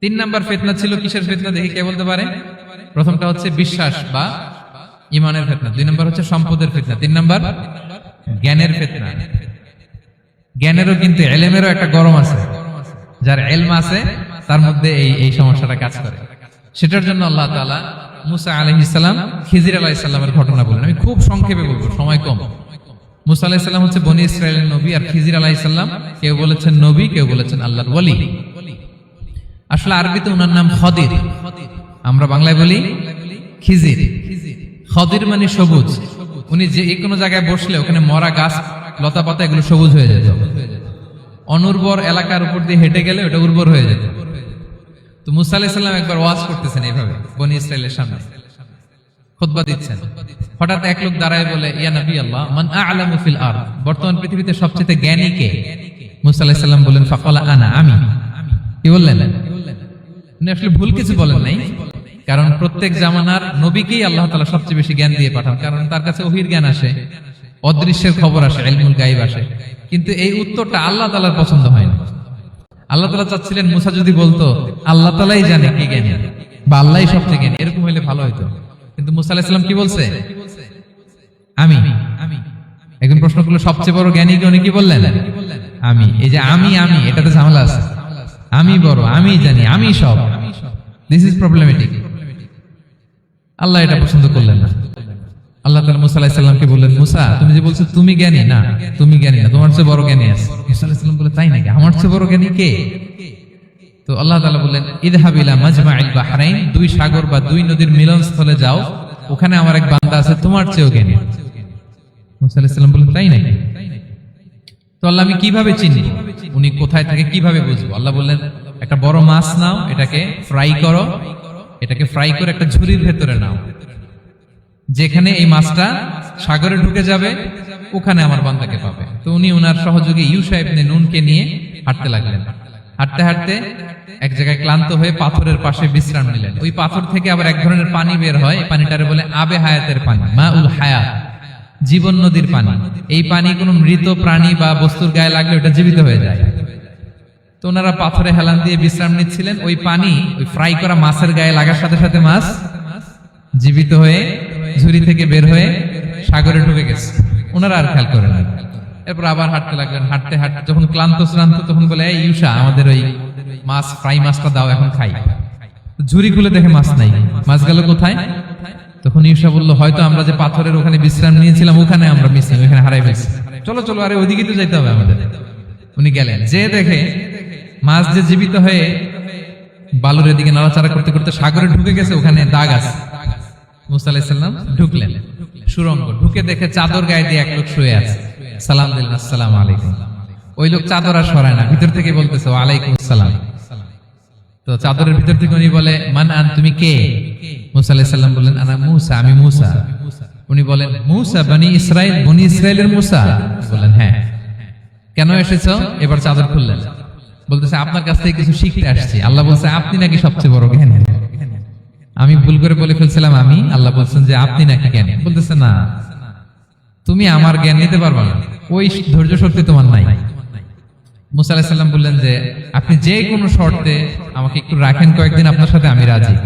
তিন নাম্বার ফেতনা ছিল কিসের ফেতনা দেখি কে বলতে পারে? প্রথমটা হচ্ছে বিশ্বাস বা ইমানের ফেতনা। দুই নম্বর হচ্ছে সম্পদের ফেতনা। তিন নাম্বার, জ্ঞানের ফেতনা। জ্ঞানেরও কিন্তু এলেমেরও একটা গরম আছে। যার এলম আছে, তার মধ্যে এই এই সমস্যাটা কাজ করে। সেটার জন্য আল্লাহ তাআলা মুসা আলহিসাল্লাম খিজির আলাহিসাল্লামের ঘটনা বলেন আমি খুব সংক্ষেপে বলব, সময় কম। মুসা আলাহিসাল্লাম হচ্ছে বনি ইসরায়েলের নবী আর খিজির আলাহিসাল্লাম কেউ বলেছেন নবী, কেউ বলেছেন আল্লাহর ওয়ালি। আসলে আরবিতে ওনার নাম খদির। আমরা বাংলায় বলি খিজির। খদির মানে সবুজ। উনি যে কোনো জায়গায় বসলে ওখানে মরা গাছ, লতা পাতা, এগুলো সবুজ হয়ে যেত। অনুর্বর এলাকার উপর দিয়ে হেঁটে গেলে ওটা উর্বর হয়ে যেত। তো মুসা আলাহিসাল্লাম একবার ওয়াজ করতেছেন এইভাবে, বনি ইসরায়েলের সামনে। খুতবা দিচ্ছেন। হঠাৎ এক লোক দাঁড়ায় বলে, ইয়া নবী আল্লাহ, মান আ'লামু ফিল আর বর্তমান পৃথিবীতে সবচেয়ে জ্ঞানী কে? মুসা আলাইহিস সালাম বলেন ফাকালা আনা, আমি। কি বললেন? উনি আসলে ভুল কিছু বলেন নাই, কারণ প্রত্যেক জামানার নবীকেই আল্লাহ তাআলা সবচেয়ে বেশি জ্ঞান দিয়ে পাঠান, কারণ তার কাছে ওহির জ্ঞান আসে, অদৃশ্যের খবর আসে, ইলমুল গাইব আসে। কিন্তু এই উত্তরটা আল্লাহ তালার পছন্দ হয় না। আল্লাহ তালা চাচ্ছিলেন, মুসা যদি বলতো, আল্লাহ তাআলাই জানে কি জ্ঞানী বা আল্লাহই সবচেয়ে জ্ঞানী, এরকম হইলে ভালো হতো কিন্তু মুসা আলাইহিস সালাম কি বলছে? আমি। আমি এখন প্রশ্ন করল, সবচেয়ে বড় জ্ঞানী উনি কি বললেন? আমি। এই যে আমি আমি, এটাতে ঝামেলা আছে। আমি বড়, আমি জানি, আমি সব। দিস ইজ প্রবলেমেটিক আল্লাহ এটা পছন্দ করলেন না। আল্লাহ তাআলা মুসা আলাইহিস সালামকে বললেন, মুসা, তুমি যে বলছো তুমি জ্ঞানী, না, তুমি জ্ঞানী না, তোমার চেয়ে বড় জ্ঞানী আছে। মুসা আলাইহিস সালাম বলে, তাই নাকি? আমার চেয়ে বড় জ্ঞানী কে? তো আল্লাহ তাআলা বললেন, ইদহাব ইলা মাজমাইল বাহরাইন, দুই সাগর বা দুই নদীর মিলনস্থলে যাও। ওখানে আমার এক বান্দা আছে, তোমার চেয়েও জ্ঞানী। মুসা আলাইহিস সালাম বললেন, তাই নাকি? তো আল্লাহ আমি কীভাবে চিনি উনি কোথায় থাকে কীভাবে বুঝব? আল্লাহ বললেন, একটা বড় মাছ নাও, এটাকে ফ্রাই করো। এটাকে ফ্রাই করে একটা ঝুড়ির ভেতরে নাও। যেখানে এই মাছটা সাগরে ঢুকে যাবে, ওখানে আমার বান্দাকে পাবে। তো উনি ওনার সহযোগী ইউসা ইবনে নুনকে নিয়ে হাঁটতে লাগলেন। হাঁটতে হাঁটতে এক জায়গায় ক্লান্ত হয়ে পাথরের পাশে বিশ্রাম নিলেন। ওই পাথর থেকে আবার এক ধরনের পানি বের হয়। পানিটারে বলে আবে হায়াতের পানি, মা উল হায়াত। জীবন নদীর পানি। এই পানি। কোনো মৃত প্রাণী বা বস্তুর গায়ে লাগলে ওটা জীবিত হয়ে যায়। তো ওনারা পাথরে হেলান দিয়ে বিশ্রাম নিচ্ছিলেন। ওই পানি ওই ফ্রাই করা মাছের গায়ে লাগার সাথে সাথে মাছ জীবিত হয়ে ঝুড়ি থেকে বের হয়ে সাগরে ঢুকে গেছে। ওনারা আর খেয়াল করেন না। এরপর আবার হাঁটতে লাগলেন। হাঁটতে হাঁটতে যখন ক্লান্ত শ্রান্ত তখন বলে এই ইউসা আমাদের ওই মাছ ফ্রাই মাছটা দাও এখন খাই। ঝুড়ি খুলে দেখে মাছ নাই। মাছ গেল কোথায়? তখন ইউসা বলল, হয়তো আমরা যে পাথরের ওখানে বিশ্রাম নিয়েছিলাম, ওখানে আমরা মিসিং ওখানে হারাই ফেলছি। চলো চলো, আরে ওইদিকে তো যাইতে হবে আমাদের। উনি গেলেন। যে দেখে মাছ যে জীবিত হয়ে বালুর এদিকে নাড়াচাড়া করতে করতে সাগরে ঢুকে গেছে, ওখানে দাগ আছে। মুসা ঢুকলেন, সুরঙ্গ। ঢুকে দেখে চাদর গায়ে দিয়ে এক লোক শুয়ে আছে। সালাম দিলেন, আসসালাম আলাইকুম। ওই লোক চাদর আর সরায় না, ভিতর থেকে বলতেছে, ওয়ালাইকুম আসসালাম। তো চাদরের ভিতর থেকে উনি বলে, মান আন, তুমি কে? মুসা আলাইসাল্লাম বললেন, আনা মুসা, আমি মুসা। উনি বলেন, মুসা, বনি ইসরায়েল বনি ইসরায়েলের মুসা? বললেন হ্যাঁ। কেন এসেছ? এবার চাদর খুললেন। বলতেছে, আপনার কাছ থেকে কিছু শিখতে আসছি। আল্লাহ বলছে, আপনি নাকি সবচেয়ে বড় জ্ঞানী? আমি ভুল করে বলে ফেলছিলাম, আমি। আল্লাহ বলছেন যে, আপনি নাকি জ্ঞানী? বলতেছে, না। তুমি আমার জ্ঞান নিতে পারবা না। ওই ধৈর্য শক্তি তোমার নাই। মুসা বললেন যে, আপনি যে কোনো শর্তে আমাকে একটু রাখেন, কয়েকদিন আপনার সাথে আমি রাজি।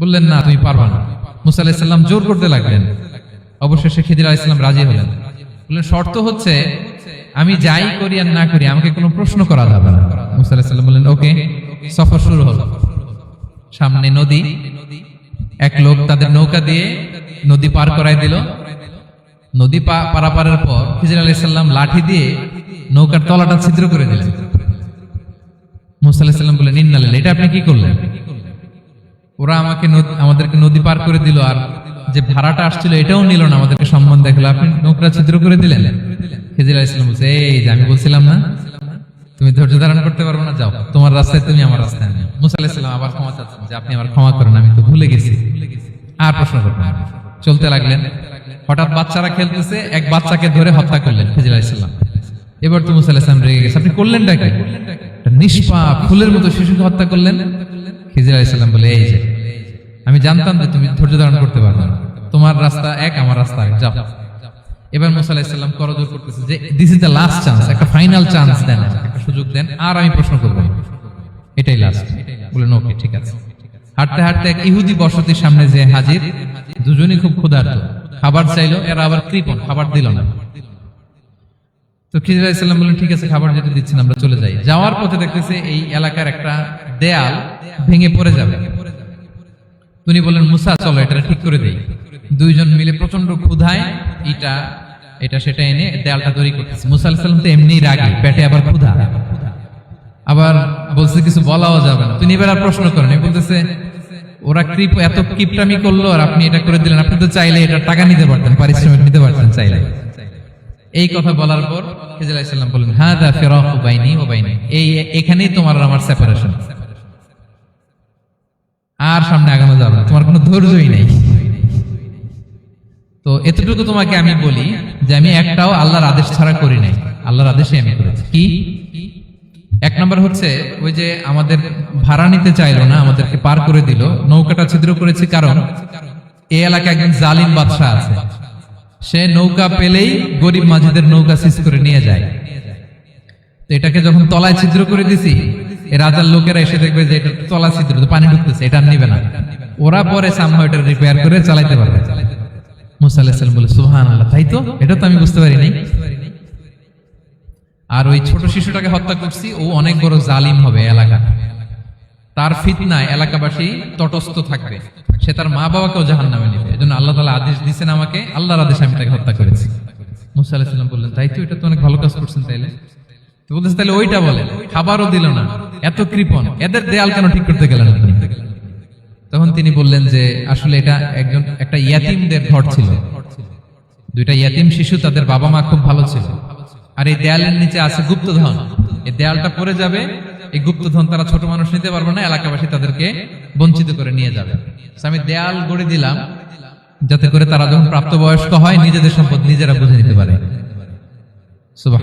বললেন, না, তুমি পারবা না। মুসা জোর করতে লাগলেন। অবশেষে খিদির আলাইসাল্লাম রাজি হলেন। বললেন, শর্ত হচ্ছে, আমি যাই করি আর না করি, আমাকে কোনো প্রশ্ন করা যাবে না। মুসা বললেন, ওকে, সফর শুরু হলো। সামনে নদী, এক লোক তাদের নৌকা দিয়ে নদী পার করাই দিল। নদী পারাপারের পর খিজির আলাইসাল্লাম লাঠি দিয়ে নৌকার তলাটা ছিদ্র করে দিলেন। মুসা আলাহিসাল্লাম বললেন ইন্নালিল্লাহ এটা আপনি কি করলেন? ওরা আমাকে আমাদেরকে নদী পার করে দিল, আর যে ভাড়াটা আসছিল এটাও নিল না, আমাদেরকে সম্মান দেখল। আপনি নৌকা ছিদ্র করে দিলেন। আমি বলছিলাম না, তুমি ধৈর্য ধারণ করতে পারব না, যাও। তোমার রাস্তায় তুমি আমার রাস্তায় মুসা আবার ক্ষমা চাচ্ছেন যে, আপনি আমার ক্ষমা করেন, আমি তো ভুলে গেছি। আর প্রশ্ন করবেন না। চলতে লাগলেন। হঠাৎ বাচ্চারা খেলতেছে, এক বাচ্চাকে ধরে হত্যা করলেন খিজির এবার তো মুসা আলাহিসাল্লাম রেগে গেছে। আপনি করলেন কি? একটা নিষ্পাপ ফুলের মতো শিশুকে হত্যা করলেন? খিজির আলাইসাল্লাম বলে, এই যে, আমি জানতাম যে তুমি ধৈর্য ধারণ করতে পারবে না। তোমার রাস্তা এক, আমার রাস্তা এক যাও। এবার মুসা আলাহিসাল্লাম করজোর করতেছে যে this is the last chance একটা ফাইনাল চান্স দেন, একটা সুযোগ দেন, আর আমি প্রশ্ন করব। এটাই লাস্ট বললেন ওকে ঠিক আছে। হাঁটতে হাঁটতে এক ইহুদি বসতির সামনে যে হাজির। দুজনই খুব ক্ষুধার্ত। খাবার চাইলো, এরা আবার কৃপণ, খাবার দিল না। তো খিজির আলাইসাল্লাম বললেন, ঠিক আছে, খাবার যেটা দিচ্ছেন, আমরা চলে যাই। যাওয়ার পথে দেখতেছে এই এলাকার একটা দেয়াল ভেঙে পড়ে যাবে। তিনি বললেন, মুসা, চলো এটা ঠিক করে দেই। দুইজন মিলে প্রচণ্ড ক্ষুধায় এটা এটা, সেটা এনে দেয়ালটা তৈরি করতেছে। মুসা আলাইসাল্লাম তো এমনি রাগে, পেটে আবার ক্ষুধা। আবার বলছে, কিছু বলাও যাবে না। তিনি এবার আর প্রশ্ন করেন বলতেছে, ওরা কৃপ, এত কিপটামি করল আর আপনি এটা করে দিলেন। আপনি তো চাইলে এটা টাকা নিতে পারতেন, পারিশ্রমিক নিতে পারতেন চাইলে। এই কথা বলার পর খিজির আলাইসাল্লাম বললেন হ্যাঁ দা ফেরাক বাইনি ও বাইনি। এই, এখানেই তোমার আমার সেপারেশন আর সামনে আগানো যাবে না, তোমার কোনো ধৈর্যই নেই। তো এতটুকু তোমাকে আমি বলি যে আমি একটাও আল্লাহর আদেশ ছাড়া করি নাই। আল্লাহর আদেশে আমি করেছি। কি? এক নম্বর হচ্ছে ওই যে আমাদের ভাড়া নিতে চাইলো না, আমাদেরকে পার করে দিল, নৌকাটা ছিদ্র করেছি কারণ এই এলাকায় একজন জালিম বাদশাহ আছে। সে নৌকা পেলেই গরিব মাঝিদের নৌকা সিজ করে নিয়ে যায়। তো এটাকে যখন তলায় ছিদ্র করে দিছি রাজার লোকেরা এসে দেখবে যে এটা তলা ছিদ্র পানি ঢুকতেছে, এটা নিবে না। ওরা পরে এটা রিপেয়ার করে চালাইতে পারবে। মুসা আলাহিসাল্লাম বলে সুহান আল্লাহ তাই তো? এটা তো আমি বুঝতে পারি নাই আর ওই ছোট শিশুটাকে হত্যা করছি, ও অনেক বড় জালিম হবে এলাকা তার ফিতনায় এলাকাবাসী তটস্থ থাকবে। সে তার মা বাবাকেও জাহান নামে নেবে। এজন্য আল্লাহ তালা আদেশ দিয়েছেন আমাকে, আল্লাহর আদেশে আমি তাকে হত্যা করেছি। মুসা আলাহিসাল্লাম বললেন, তাই তো এটা তো অনেক ভালো কাজ করছেন তাইলে? তো বলতেছে তাহলে ওইটা বলেন, খাবারও দিল না, এত কৃপণ, এদের দেয়াল কেন ঠিক করতে গেলেন তখন তিনি বললেন যে, আসলে এটা একজন, একটা ইয়াতিমদের ঘর ছিল। দুইটা ইয়াতিম শিশু তাদের বাবা মা খুব ভালো ছিল। আর এই দেয়ালের নিচে আছে গুপ্তধন। এই দেয়ালটা পড়ে যাবে এই গুপ্তধন তারা ছোট মানুষ নিতে পারবে না, এলাকাবাসী তাদেরকে বঞ্চিত করে নিয়ে যাবে। আমি দেয়াল গড়ে দিলাম, যাতে করে তারা যখন প্রাপ্তবয়স্ক হয়, নিজেদের সম্পদ নিজেরা বুঝে নিতে পারে। সুবাহ